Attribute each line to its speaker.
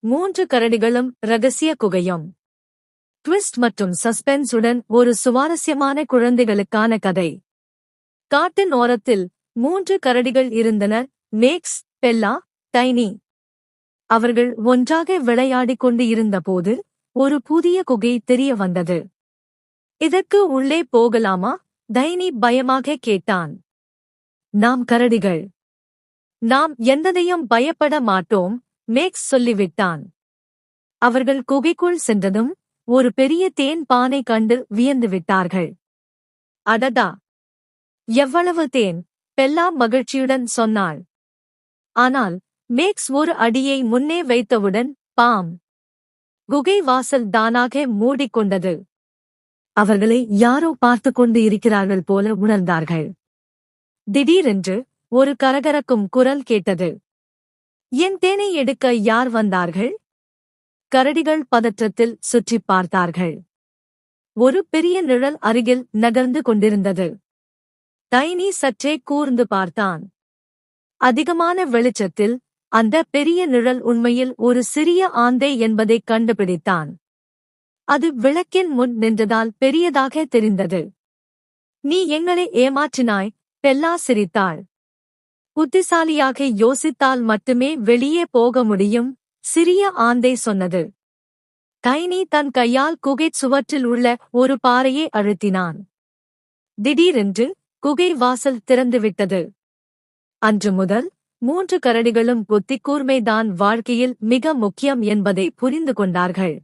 Speaker 1: மூன்று கரடிகளும் ரகசிய குகையும். ட்விஸ்ட் மற்றும் சஸ்பென்ஸுடன் ஒரு சுவாரஸ்யமான குழந்தைகளுக்கான கதை. காட்டின் ஓரத்தில் மூன்று கரடிகள் இருந்தன மேக்ஸ் பெல்லா டைனி. அவர்கள் ஒன்றாக விளையாடிக் கொண்டு இருந்தபோது ஒரு புதிய குகை தெரிய வந்தது. இதற்கு உள்ளே போகலாமா? தைனி பயமாக கேட்டான். நாம் கரடிகள். நாம் எந்ததையும் பயப்பட மாட்டோம் மேக்ஸ் சொல்லிவிட்டான். அவர்கள் குகைக்குள் சென்றதும் ஒரு பெரிய தேன் பானை கண்டு வியந்து விட்டார்கள். அடடா! எவ்வளவு தேன்? பெல்லா மகிழ்ச்சியுடன் சொன்னாள். ஆனால் மேக்ஸ் ஒரு அடியை முன்னே வைத்தவுடன் பாம்! குகை வாசல் தானாக மூடிக்கொண்டது. அவர்களை யாரோ பார்த்து கொண்டு இருக்கிறார்கள் போல உணர்ந்தார்கள். திடீரென்று ஒரு கரகரக்கும் குரல் கேட்டது. என் தேனை எடுக்க யார் வந்தார்கள்? கரடிகள் பதற்றத்தில் சுற்றிப் பார்த்தார்கள். ஒரு பெரிய நிழல் அருகில் நகர்ந்து கொண்டிருந்தது. டைனி சற்றே கூர்ந்து பார்த்தான். அதிகமான வெளிச்சத்தில் அந்த பெரிய நிழல் உண்மையில் ஒரு சிறிய ஆந்தை என்பதைக் கண்டுபிடித்தான். அது விளக்கின் முன் நின்றதால் பெரியதாக தெரிந்தது. நீ எங்களை ஏமாற்றினாய் பெல்லா சிரித்தாள். புத்திசாலியாக யோசித்தால் மட்டுமே வெளியே போக முடியும் சிறிய ஆந்தை சொன்னது. கைனி தன் கையால் குகைச் சுவற்றில் உள்ள ஒரு பாறையை அழுத்தினான். திடீரென்று குகை வாசல் திறந்துவிட்டது. அன்று முதல் மூன்று கரடிகளும் புத்திக்கூர்மைதான் வாழ்க்கையில் மிக முக்கியம் என்பதை புரிந்து கொண்டார்கள்.